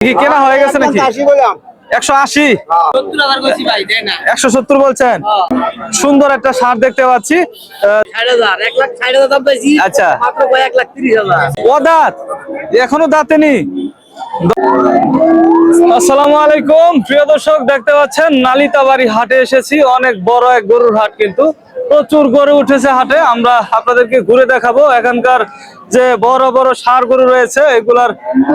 কি কেনা হয়ে গেছে নাকি? একশো আশি? না। একশো সত্তর বলছেন? সুন্দর একটা সার দেখতে পাচ্ছি। আচ্ছা। ও দাঁত এখনও দাঁতেনি আসসালামু আলাইকুম। প্রিয় দর্শক দেখতে পাচ্ছেন নালিতাবাড়ি হাটে এসেছি। অনেক বড় এক গরুর হাট কিন্তু। প্রচুর গরু উঠেছে হাটে। আমরা আপনাদেরকে ঘুরে দেখাবো এখানকার যে বড় বড় সার গরু রয়েছে, এগুলার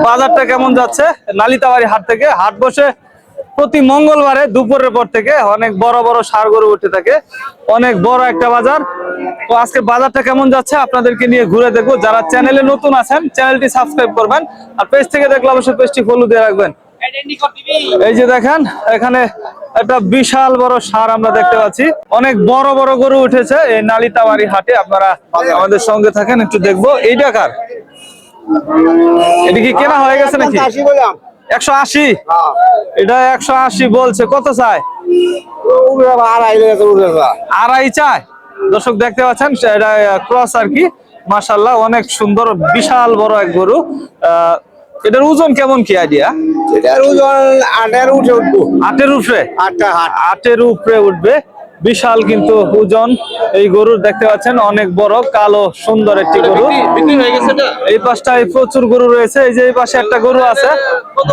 বাজারটা কেমন যাচ্ছে নালিতাবাড়ি হাট থেকে। হাট বসে প্রতি মঙ্গলবারে দুপুরের পর থেকে অনেক বড় বড় সার গরু উঠে থাকে, অনেক বড় একটা বাজার। তো আজকে বাজারটা কেমন যাচ্ছে আপনাদেরকে নিয়ে ঘুরে দেখব। যারা চ্যানেলে নতুন আছেন চ্যানেলটি সাবস্ক্রাইব করবেন, আর পেজ থেকে দেখলে অবশ্যই পেজটি ফলো দিয়ে রাখবেন। এই যে দেখেন এখানে একটা বিশাল বড় সার আমরা দেখতে পাচ্ছি। অনেক বড় বড় গরু উঠেছে এই নালিতাবাড়ি হাটে। আপনারা আমাদের সঙ্গে থাকেন একটু দেখব। এই টাকার এটা কি কেনা হয়ে গেছে নাকি? একশো আশি এটা একশো আশি বলছে। কত চায়? আড়াই চায়। দর্শক দেখতে পাচ্ছেন এটা ক্রস আর কি। মাশাল্লাহ অনেক সুন্দর বিশাল বড় এক গরু। আহ, এটার ওজন কেমন কি আইডিয়া এটার ওজন আটের উঠে উঠবো। আটের উপরে আটটা হাট। আটের উপরে উঠবে। বিশাল কিন্তু ওজন। এই গরুর দেখতে পাচ্ছেন অনেক বড় কালো সুন্দর একটি গরু। হয়ে গেছে এই পাশটায় প্রচুর গরু রয়েছে। এই যে এই পাশে একটা গরু আছে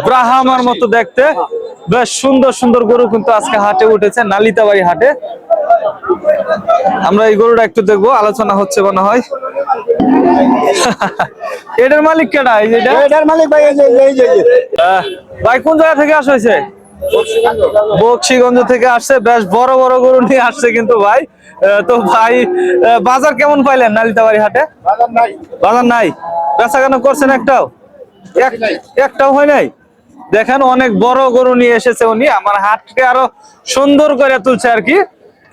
ব্রাহামার মতো দেখতে। বেশ সুন্দর সুন্দর গরু কিন্তু আজকে হাটে উঠেছে নালিতাবাড়ি হাটে। আমরা এই গরুটা একটু দেখব আলোচনা হচ্ছে মনে হয়। এটার মালিক কেডা? এই যে এটা? এটার মালিক ভাই এই যে এই যে এই যে। ভাই কোন জায়গা থেকে আসা হয়েছে? বক্সিগঞ্জ থেকে আসছে। বেশ বড় বড় গরু নিয়ে আসছে কিন্তু ভাই। তো ভাই বাজার কেমন পাইলেন নালিতাবাড়ি হাটে? বাজার নাই। বেচা কেন করছেন একটাও? এক- একটাও হয় নাই? দেখেন অনেক বড় গরু নিয়ে এসেছে উনি। আমার হাটকে আরও সুন্দর করে তুলছে আর কি।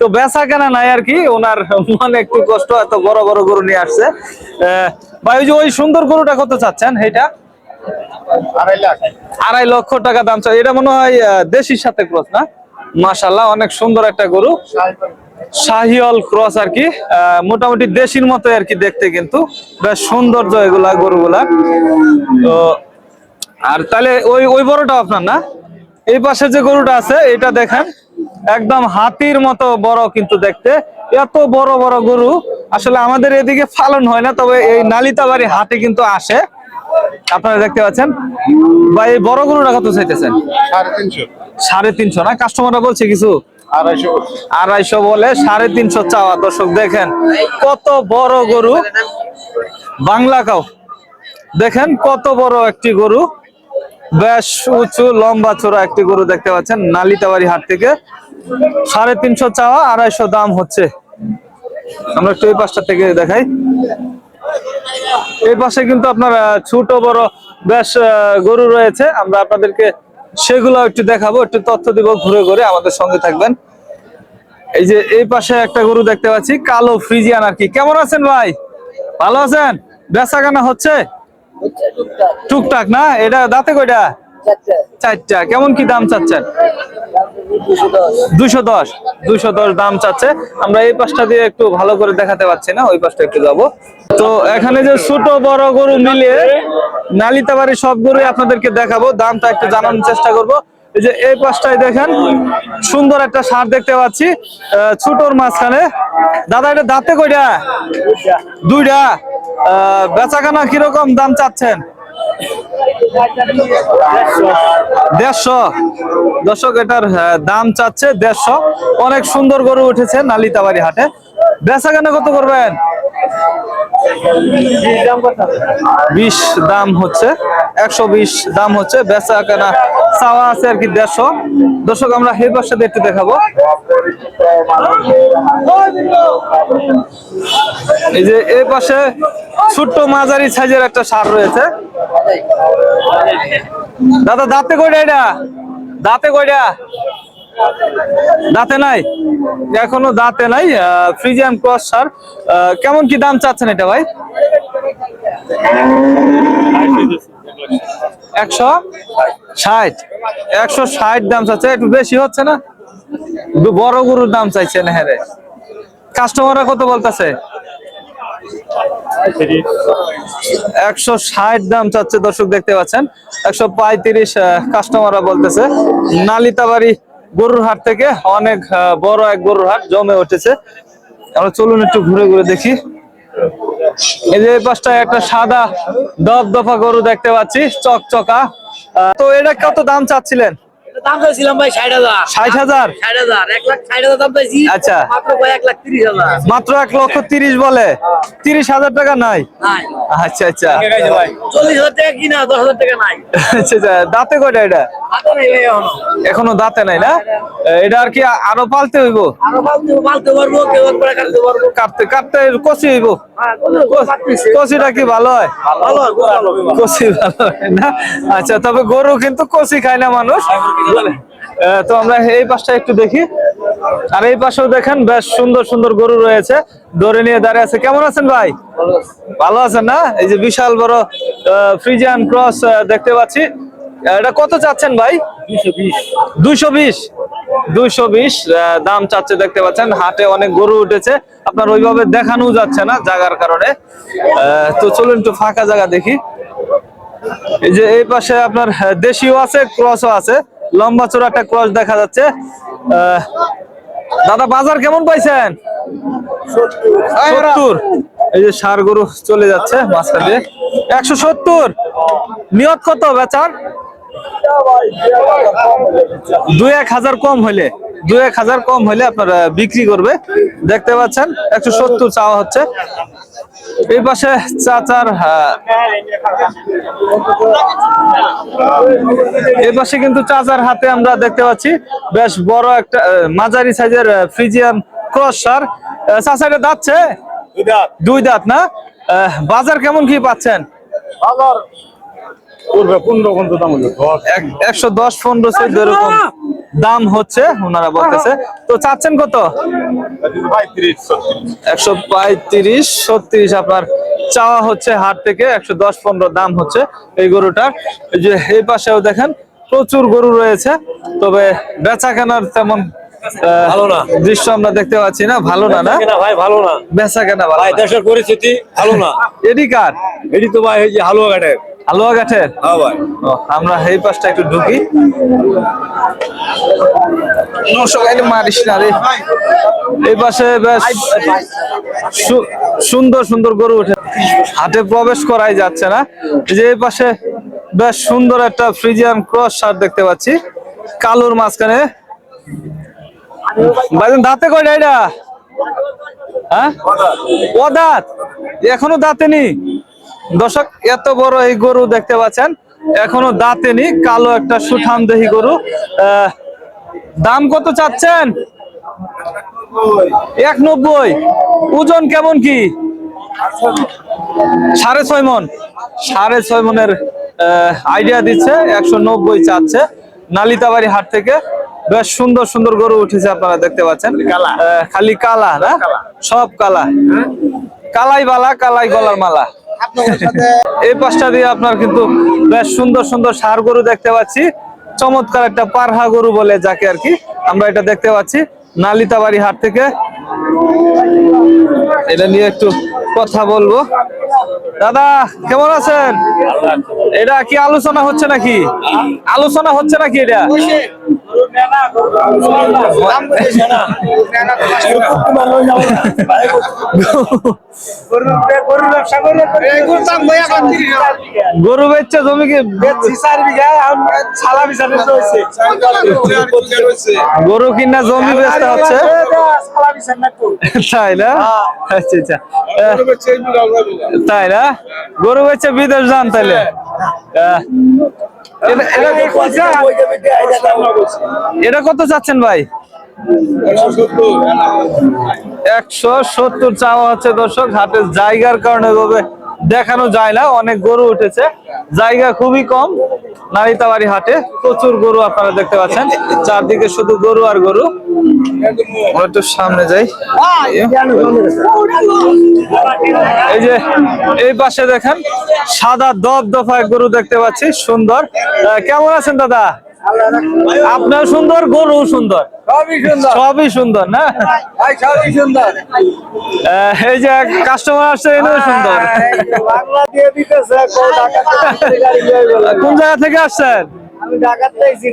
তো বেচা কেনা নাই আর কি ওনার মনে একটু কষ্ট এত বড় বড় গরু নিয়ে আসছে। ভাই ওই যে ওই সুন্দর গরুটা কত চাচ্ছেন এটা আড়াই লক্ষ টাকা দাম চাই। এটা মনে হয় দেশির সাথে ক্রস না? মাশাল্লাহ অনেক সুন্দর একটা গরু। শাহিওয়াল ক্রস। আর কি। মোটামুটি দেশির মতো আর কি দেখতে কিন্তু। বেশ সৌন্দর্য এগুলা গরুগুলা। তো আর তাহলে ওই ওই বড়টা আপনার না? এই পাশে যে গরুটা আছে এটা দেখেন। একদম হাতির মতো বড় কিন্তু দেখতে। এত বড় বড় গরু। আসলে আমাদের এদিকে ফালন হয় না তবে এই নালিতাবাড়ি হাটে কিন্তু আসে। আপনারা দেখতে পাচ্ছেন। বা এই বড় গরুটা কত চাইতেছেন? সাড়ে তিনশো। না? কাস্টমাররা বলছে কিছু? আড়াইশো আড়াইশো বলে সাড়ে তিনশো চাওয়া। দর্শক দেখেন কত বড় গরু। বাংলা কাউ। দেখেন কত বড় একটি গরু। বেশ উঁচু লম্বা চোরা একটি গরু দেখতে পাচ্ছেন নালিতাবাড়ি হাট থেকে। সাড়ে তিনশো চাওয়া আড়াইশো দাম হচ্ছে। আমরা একটু এই পাশটা থেকে দেখাই। এই পাশে কিন্তু আপনার ছোট বড় বেশ গরু রয়েছে। আমরা আপনাদেরকে সেগুলো একটু দেখাবো একটু তথ্য দিব ঘুরে ঘুরে আমাদের সঙ্গে থাকবেন। এই যে এই পাশে একটা গরু দেখতে পাচ্ছি কালো ফ্রিজিয়ান আর কি। কেমন আছেন ভাই? ভালো আছেন? বেচা কেনা হচ্ছে টুকটাক। না? এটা দাঁতে কয়টা? চারটা। কেমন কি দাম চাচ্ছেন? দুশো দশ। দুশো দশ। দাম চাচ্ছে। আমরা এই পাশটা দিয়ে একটু ভালো করে দেখাতে পাচ্ছি না ওই পাশটা একটু যাব। তো এখানে যে ছোট বড় গরু মিলিয়ে নালিতাবাড়ি সব গরু আপনাদেরকে দেখাবো। দামটা একটু জানানোর চেষ্টা করব। এই যে এই পাশটায় দেখেন সুন্দর একটা সার দেখতে পাচ্ছি। ছোটর মাঝখানে। দাদা এটা দাঁতে কয়টা? দুইটা। আহ, বেচাকেনা কীরকম দাম চাচ্ছেন? দেড়শো। দর্শক এটার আহ, দাম চাচ্ছে দেড়শো। অনেক সুন্দর গরু উঠেছে নালিতাবাড়ি হাটে। বেচা কেন কত করবেন? বিশ দাম হচ্ছে একশো বিশ দাম হচ্ছে বেচা কেনা। চাওয়া আছে আর কি দেড়শো। দর্শক, আমরা এই পাশে একটু দেখাবো। এই যে এই পাশে ছোট্ট মাঝারি সাইজের একটা সার রয়েছে। দাদা, দাঁতে কয়টা এটা? দাঁতে কয়টা? দাঁতে নাই? এখনও দাঁতে নাই ফ্রিজিয়ান ক্রস সার। কেমন কি দাম চাচ্ছেন এটা ভাই? একশো ষাট। একশো ষাট দাম চাচ্ছে, একটু বেশি হচ্ছে না? বড় গরুর দাম চাইছেন হ্যাঁ কাস্টমাররা কত বলতেছে? একশো ষাট দাম চাচ্ছে, দর্শক দেখতে পাচ্ছেন। একশো পঁয়ত্রিশ কাস্টমাররা বলতেছে, নালিতাবাড়ি গরুর হাট থেকে অনেক বড় এক গরুর হাট জমে উঠেছে। আমরা চলুন একটু ঘুরে ঘুরে দেখি। এই যে পাশটা একটা সাদা দপ দফা গরু দেখতে পাচ্ছি চকচকা। তো এটা কত দাম চাচ্ছিলেন? দাম চাইছিলাম ভাই ষাট হাজার। ষাট হাজার? ষাট হাজার। এক লাখ ষাট হাজার দাম চাইছি। আচ্ছা। মাত্র এক লাখ তিরিশ হাজার। মাত্র এক লক্ষ তিরিশ বলে। তিরিশ হাজার টাকা নাই। আচ্ছা আচ্ছা। চল্লিশ হাজার টাকা কিনা দশ হাজার টাকা নাই। আচ্ছা আচ্ছা। দাঁতে কয়টা এটা? এখনও। দাঁতে নাই না? এটা আর কি আরও পালতে হইব? কাটতে কাটতে কষি হইব? হ্যাঁ। কষিটা কি ভালো হয়? ভালো হয়, খুব ভালো। কষি ভালো না? আচ্ছা তবে গরু কিন্তু কষি খায় না মানুষ। তো আমরা এই পাশটা একটু দেখি। আর এই পাশেও দেখেন বেশ সুন্দর সুন্দর গরু রয়েছে। ধরে নিয়ে দাঁড়িয়ে আছে। কেমন আছেন ভাই? ভালো আছেন না? এই যে বিশাল বড় ফ্রিজিয়ান ক্রস দেখতে পাচ্ছি। এটা কত চাচ্ছেন ভাই? দুইশো বিশ। দুইশো বিশ? দাম চাচ্ছে দেখতে পাচ্ছেন। হাটে অনেক গরু উঠেছে। আপনার ওইভাবে দেখানো যাচ্ছে না জায়গার কারণে। তো চলুন একটু ফাঁকা জায়গা দেখি। এই যে এই পাশে আপনার দেশিও আছে ক্রসও আছে। লম্বা চোরা একটা ক্রস দেখা যাচ্ছে। আহ, দাদা, বাজার কেমন পাইছেন? এই যে সার গরু চলে যাচ্ছে মাঝখান দিয়ে। একশো সত্তর। নিয়ত কত বেচার? দুই এক হাজার কম হলে দুই এক হাজার কম হলে আপনারা বিক্রি করবে। দেখতে পাচ্ছেন একশো সত্তর চাওয়া হচ্ছে। এই পাশে চাচার আহ, এই পাশে কিন্তু চাচার হাতে আমরা দেখতে পাচ্ছি বেশ বড় একটা মাঝারি সাইজের ফ্রিজিয়ান ক্রস সার চাচা এটা দাচ্ছে দুই দাঁত। না? বাজার কেমন কি পাচ্ছেন? এক- একশো দশ পনেরো চোদ্দ এরকম। দাম হচ্ছে ওনারা বলতেছে। তো চাচ্ছেন কত? একশো পঁয়ত্রিশ ছত্রিশ আপনার চাওয়া হচ্ছে হাট থেকে একশো দশ পনেরো দাম হচ্ছে এই গরুটার। এই যে এই পাশেও দেখেন প্রচুর গরু রয়েছে তবে বেচা কেনার তেমন ভালো না। দৃশ্য আমরা দেখতে পাচ্ছি না ভালো না না? ভাই ভালো না। বেচা কেনা ভালো ভাই দেশের পরিস্থিতি ভালো না। এডি কার? এটি তো ভাই এই যে হালুয়া গাঠের হ্যাঁ আমরা এই পাশটা একটু ঢুকি। মারিস না রে। এই পাশে বেশ সুন্দর সুন্দর গরু উঠে হাটে প্রবেশ করাই যাচ্ছে না। যে এই পাশে বেশ সুন্দর একটা ফ্রিজিয়ান ক্রস সার দেখতে পাচ্ছি। কালোর মাঝখানে। দাঁতে কয়টা এটা? হ্যাঁ? ও দাঁত এখনও দাঁতেনি দর্শক এত বড় এই গরু দেখতে পাচ্ছেন। এখনও দাঁতেনি কালো একটা সুঠাম দেহি গরু। আহ, দাম কত চাচ্ছেন? এক নব্বই। ওজন কেমন কি? সাড়ে ছয় মন। সাড়ে ছয় মনের আইডিয়া দিচ্ছে একশো নব্বই চাচ্ছে। নালিতাবাড়ি হাট থেকে বেশ সুন্দর সুন্দর গরু উঠেছে আপনারা দেখতে পাচ্ছেন। খালি কালা। না? সব কালা। কালাই বালা কালাই গলার মালা। এই পাশটা দিয়ে আপনার কিন্তু বেশ সুন্দর সুন্দর সার গরু দেখতে পাচ্ছি। চমৎকার একটা পারহা গরু বলে যাকে আর কি আমরা এটা দেখতে পাচ্ছি নালিতাবাড়ি হাট থেকে। এটা নিয়ে একটু কথা বলব। দাদা কেমন আছেন? এটা কি আলোচনা হচ্ছে নাকি? আলোচনা হচ্ছে নাকি এটা? গরু বেচছে জমি কি গরু কিনা জমি বেচতে হচ্ছে তাই না? আচ্ছা আচ্ছা। তাই না? গরু বেচছে বিদেশ যান তাহলে এটা- এটা- কত চাচ্ছেন ভাই? একশো সত্তর। চাওয়া হচ্ছে দর্শক হাটের জায়গার কারণে এভাবে দেখানো যায় না, অনেক গরু উঠেছে। জায়গা খুবই কম, নারিতাবাড়ি হাটে প্রচুর গরু আপনারা দেখতে পাচ্ছেন। চারদিকে শুধু গরু আর গরু। একটু সামনে যাই। এই যে, এই পাশে দেখেন, সাদা দপ দফায় গরু দেখতে পাচ্ছি, সুন্দর। কেমন আছেন দাদা? আপনার সুন্দর গরু সুন্দর। সবই সুন্দর। সবই সুন্দর না? সবই সুন্দর। এই যে কাস্টমার আসছে এনেও সুন্দর। কোন জায়গা থেকে আসছেন?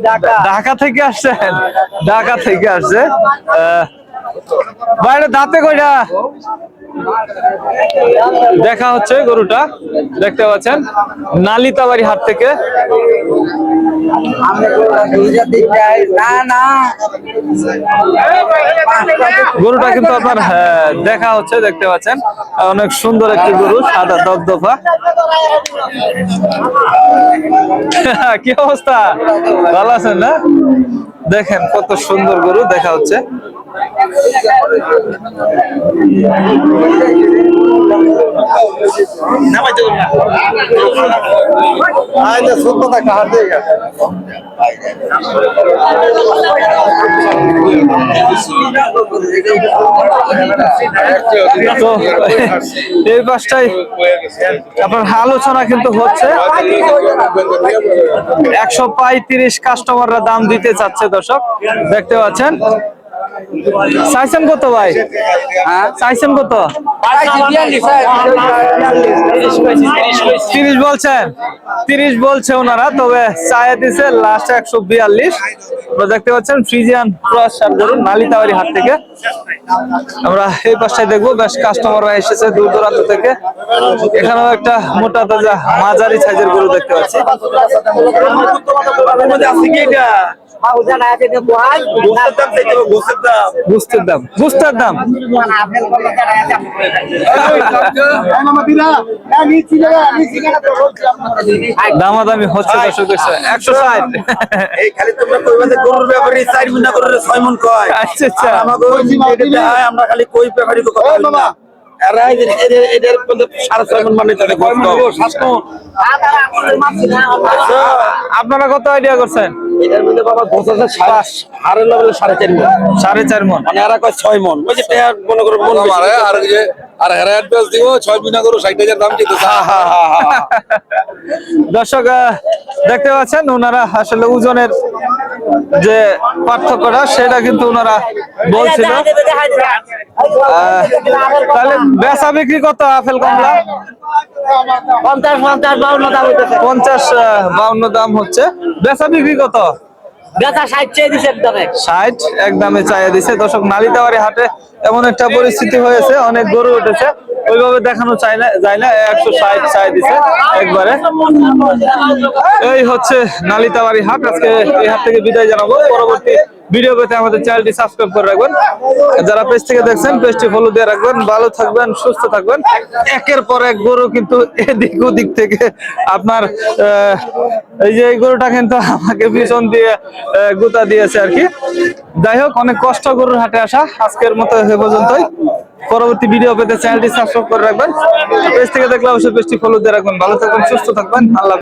ঢাকা। ঢাকা থেকে আসছেন। ঢাকা থেকে আসছে। আহ, বাইরে দাঁতে কয়টা? দেখা হচ্ছে গরুটা দেখতে পাচ্ছেন। নালিতাবাড়ি হাট থেকে। গরুটা কিন্তু আপনার হ্যাঁ, দেখা হচ্ছে দেখতে পাচ্ছেন। অনেক সুন্দর একটি গরু সাদা দপদপা। কি অবস্থা? ভালো আছেন না? দেখেন কত সুন্দর গরু দেখা হচ্ছে। তো এই পাশটাই আপনার আলোচনা কিন্তু হচ্ছে। একশো পঁয়ত্রিশ কাস্টমাররা দাম দিতে চাচ্ছে দর্শক, দেখতে পাচ্ছেন। চাইছেন কত ভাই? হ্যাঁ চাইছেন কত? তিরিশ বলছেন। তিরিশ বলছে ওনারা, তবে চায়ে দিছে লাস্ট একশো বিয়াল্লিশ। দেখতে পাচ্ছেন ফ্রিজিয়ান ক্রস সার গরু নালিতাবাড়ি হাট থেকে। আমরা এই পাশটায় দেখব, বেশ কাস্টমাররা এসেছে দূর দূরান্ত থেকে। এখানেও একটা মোটা তাজা মাঝারি সাইজের গরু দেখতে পাচ্ছি। গুস্তের দাম। গুস্তের দাম। দামাদামি হচ্ছে দর্শক একশো ষাট। এই খালি তোমরা গরুর ব্যাপারে চার মিনা করে ছয় মন কয়। আচ্ছা আচ্ছা। আমরা খালি কই ব্যাপারে কথা মন মানে মন মন। আচ্ছা, আপনারা কত আইডিয়া করছেন? এটার মধ্যে বাবা দশ হাজার সাড়ে চার মন। সাড়ে চার মন। মানে কয় ছয় মন। ওই যে মনে করো মন বেশি। আর যে আর হেরা অ্যাডভান্স দিব ছয় বিনা করো ষাট হাজার দাম চেয়ে হা, হা, হা, হা, হা। দর্শক দেখতে পাচ্ছেন ওনারা আসলে ওজনের যে পার্থক্যটা সেটা কিন্তু ওনারা বলছিল। আহ, তাহলে বেচা বিক্রি কত আপেল কমলা। পঞ্চাশ পঞ্চাশ বাউন্ন দাম হইতেছে। পঞ্চাশ বাউন্ন দাম হচ্ছে। বেচা বিক্রি কত? ষাট দিছে একদমে। ষাট এক দিছে। দর্শক নালিতাবাড়ি হাটে এমন একটা পরিস্থিতি হয়েছে অনেক গরু উঠেছে। ওইভাবে দেখানো চাই না যায় না একশো ষাট চাই দিছে একবারে। এই হচ্ছে নালিতাবাড়ি হাট। আজকে এই হাট থেকে বিদায় জানাব। পরবর্তী ভিডিও পেতে আমাদের চ্যানেলটি সাবস্ক্রাইব করে রাখবেন। যারা পেজ থেকে দেখছেন, পেজটি ফলো দিয়ে রাখবেন। ভালো থাকবেন, সুস্থ থাকবেন। একের পর এক গরু কিন্তু এদিক ওদিক থেকে আপনার এই যে এই গরুটা কিন্তু আমাকে পিছন দিয়ে গুতা দিয়েছে আর কি। যাই হোক, অনেক কষ্ট গরুর হাটে আসা। আজকের মতো এ পর্যন্তই। পরবর্তী ভিডিও পেতে চ্যানেলটি সাবস্ক্রাইব করে রাখবেন। পেজ থেকে দেখলে অবশ্যই পেজটি ফলো দিয়ে রাখবেন। ভালো থাকবেন, সুস্থ থাকবেন। আল্লাহ।